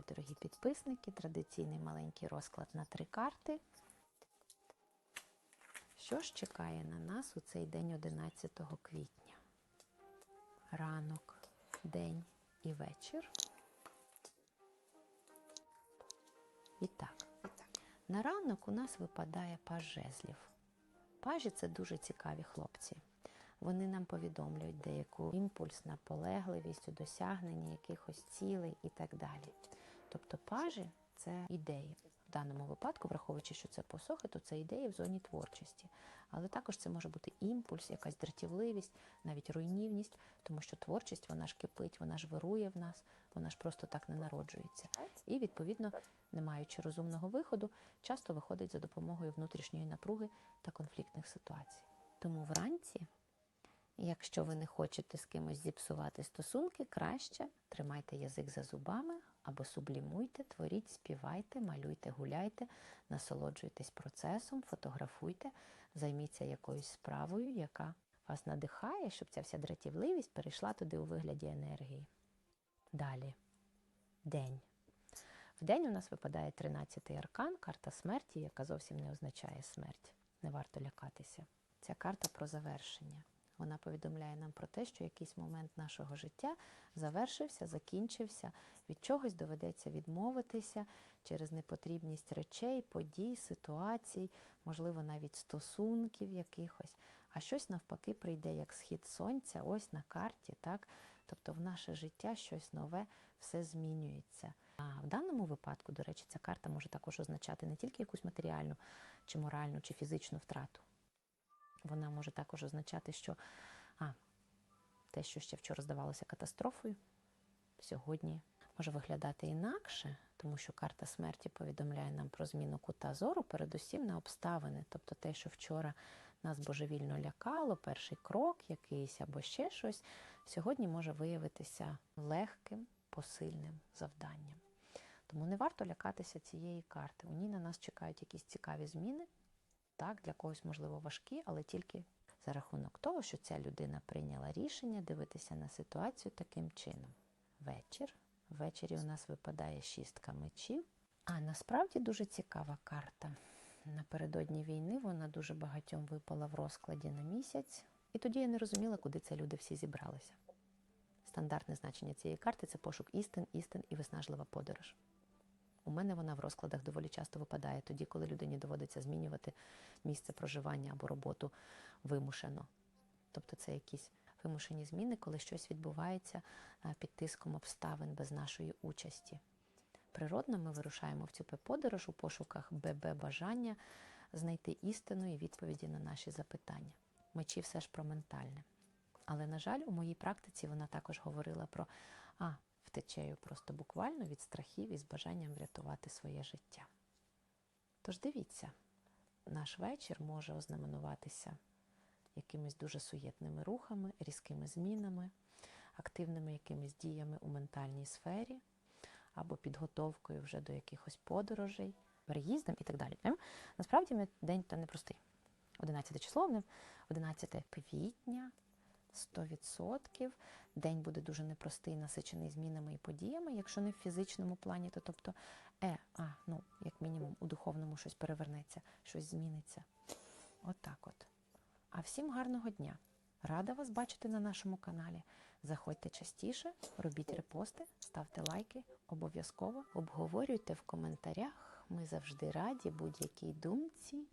Вітаю, дорогі підписники! Традиційний маленький розклад на три карти. Що ж чекає на нас у цей день 11 квітня? Ранок, день і вечір. І так, на ранок у нас випадає паж жезлів. Пажі це дуже цікаві хлопці. Вони нам повідомлюють деяку імпульс, наполегливість у досягненні якихось цілей і так далі. Тобто пажі це ідеї. В даному випадку, враховуючи, що це посохи, то це ідеї в зоні творчості. Але також це може бути імпульс, якась дратівливість, навіть руйнівність, тому що творчість вона ж кипить, вона ж вирує в нас, вона ж просто так не народжується. І відповідно, не маючи розумного виходу, часто виходить за допомогою внутрішньої напруги та конфліктних ситуацій. Тому вранці Якщо ви не хочете з кимось зіпсувати стосунки, краще тримайте язик за зубами або сублімуйте, творіть, співайте, малюйте, гуляйте, насолоджуйтесь процесом, фотографуйте, займіться якоюсь справою, яка вас надихає, щоб ця вся дратівливість перейшла туди у вигляді енергії. Далі. День. В день у нас випадає 13-й аркан, карта смерті, яка зовсім не означає смерть. Не варто лякатися. Ця карта про завершення. Вона повідомляє нам про те, що якийсь момент нашого життя завершився, закінчився, від чогось доведеться відмовитися через непотрібність речей, подій, ситуацій, можливо, навіть стосунків якихось. А щось навпаки прийде як схід сонця, ось на карті, так? Тобто в наше життя щось нове, все змінюється. А в даному випадку, до речі, ця карта може також означати не тільки якусь матеріальну, чи моральну, чи фізичну втрату. Вона може також означати, що а, те, що ще вчора здавалося катастрофою, сьогодні може виглядати інакше, тому що карта смерті повідомляє нам про зміну кута зору, передусім на обставини. Тобто те, що вчора нас божевільно лякало, перший крок якийсь або ще щось, сьогодні може виявитися легким, посильним завданням. Тому не варто лякатися цієї карти. У ній на нас чекають якісь цікаві зміни. Так, для когось, можливо, важкі, але тільки за рахунок того, що ця людина прийняла рішення дивитися на ситуацію таким чином. Вечір. Ввечері у нас випадає шістка мечів. А насправді дуже цікава карта. Напередодні війни вона дуже багатьом випала в розкладі на місяць. І тоді я не розуміла, куди це люди всі зібралися. Стандартне значення цієї карти це пошук істин, істин і виснажлива подорож. У мене вона в розкладах доволі часто випадає тоді, коли людині доводиться змінювати місце проживання або роботу вимушено. Тобто це якісь вимушені зміни, коли щось відбувається під тиском обставин без нашої участі. Природно, ми вирушаємо в цю подорож у пошуках ББ бажання знайти істину і відповіді на наші запитання. Мечі все ж про ментальне. Але, на жаль, у моїй практиці вона також говорила про а, втечею просто буквально від страхів і з бажанням врятувати своє життя. Тож дивіться, наш вечір може ознаменуватися якимись дуже суєтними рухами, різкими змінами, активними якимись діями у ментальній сфері або підготовкою вже до якихось подорожей, переїздом і так далі. Насправді день то непростий. 11 число, 11 квітня. 100%. День буде дуже непростий, насичений змінами і подіями, якщо не в фізичному плані, то тобто, е, а, ну, як мінімум, у духовному щось перевернеться, щось зміниться. Отак от, от. А всім гарного дня! Рада вас бачити на нашому каналі. Заходьте частіше, робіть репости, ставте лайки, обов'язково обговорюйте в коментарях. Ми завжди раді будь-якій думці,